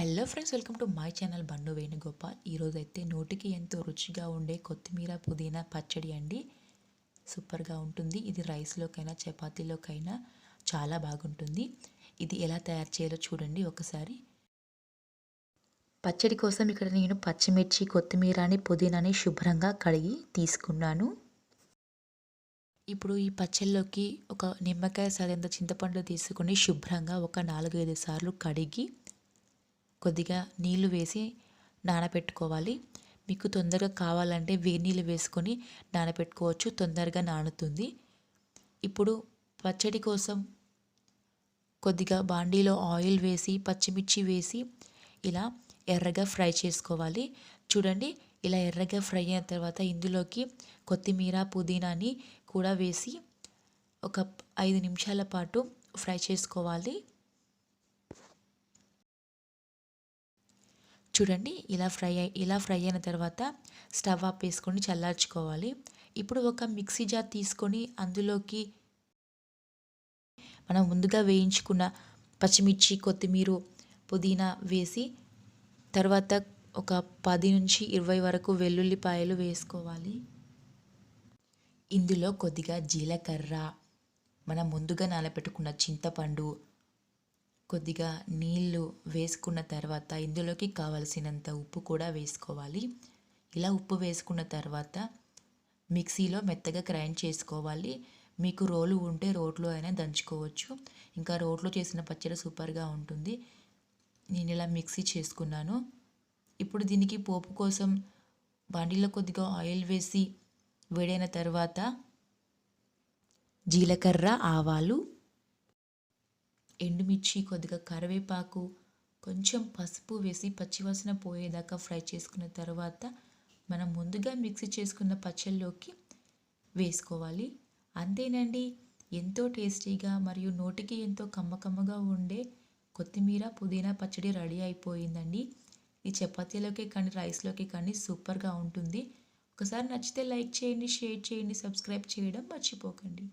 Hello friends welcome to my channel Bandu Venugopal ఈరోజు అయితే నోటికి ఎంతో రుచిగా ఉండే కొత్తిమీర పుదీనా పచ్చడి అండి. సూపర్గా ఉంటుంది. ఇది రైస్లోకైనా చపాతీలోకైనా చాలా బాగుంటుంది. ఇది ఎలా తయారు చేయాలో చూడండి ఒకసారి. పచ్చడి కోసం ఇక్కడ నేను పచ్చిమిర్చి కొత్తిమీరని పుదీనాని శుభ్రంగా కడిగి తీసుకున్నాను. ఇప్పుడు ఈ పచ్చళ్ళలోకి ఒక నిమ్మకాయ సరైనంత చింతపండు తీసుకుని శుభ్రంగా ఒక నాలుగైదు సార్లు కడిగి కొద్దిగా నీళ్ళు వేసి నానబెట్టుకోవాలి మీకు తొందరగా కావాలంటే వేడి నీళ్ళు వేసుకొని నానబెట్టుకోవచ్చు తొందరగా నానుతుంది. ఇప్పుడు పచ్చడి కోసం కొద్దిగా బాండీలో ఆయిల్ వేసి పచ్చిమిర్చి వేసి ఇలా ఎర్రగా ఫ్రై చేసుకోవాలి. చూడండి ఇలా ఎర్రగా ఫ్రై అయిన తర్వాత ఇందులోకి కొత్తిమీర పుదీనాని కూడా వేసి ఒక ఐదు నిమిషాల పాటు ఫ్రై చేసుకోవాలి. చూడండి ఇలా ఫ్రై అయి ఇలా ఫ్రై అయిన తర్వాత స్టవ్ ఆఫ్ వేసుకొని చల్లార్చుకోవాలి. ఇప్పుడు ఒక మిక్సీ జార్ తీసుకొని అందులోకి మనం ముందుగా వేయించుకున్న పచ్చిమిర్చి కొత్తిమీర పుదీనా వేసి తర్వాత ఒక పది నుంచి ఇరవై వరకు వెల్లుల్లిపాయలు వేసుకోవాలి. ఇందులో కొద్దిగా జీలకర్ర మనం ముందుగా నానబెట్టుకున్న చింతపండు కొద్దిగా నీళ్ళు వేసుకున్న తర్వాత ఇందులోకి కావలసినంత ఉప్పు కూడా వేసుకోవాలి. ఇలా ఉప్పు వేసుకున్న తర్వాత మిక్సీలో మెత్తగా గ్రైండ్ చేసుకోవాలి. మీకు రోలు ఉంటే రోట్లో అయినా దంచుకోవచ్చు. ఇంకా రోట్లో చేసిన పచ్చడి సూపర్గా ఉంటుంది. నేను ఇలా మిక్సీ చేసుకున్నాను. ఇప్పుడు దీనికి పోపు కోసం బండిలో కొద్దిగా ఆయిల్ వేసి వేడైన తర్వాత జీలకర్ర ఆవాలు ఎండుమిర్చి కొద్దిగా కరివేపాకు కొంచెం పసుపు వేసి పచ్చివాసన పోయేదాకా ఫ్రై చేసుకున్న తర్వాత మనం ముందుగా మిక్సీ చేసుకున్న పచ్చళ్ళలోకి వేసుకోవాలి. అంతేనండి ఎంతో టేస్టీగా మరియు నోటికి ఎంతో కమ్మకమ్మగా ఉండే కొత్తిమీర పుదీనా పచ్చడి రెడీ అయిపోయిందండి. ఈ చపాతీలోకి కానీ రైస్లోకి కానీ సూపర్గా ఉంటుంది. ఒకసారి నచ్చితే లైక్ చేయండి షేర్ చేయండి సబ్స్క్రైబ్ చేయడం మర్చిపోకండి.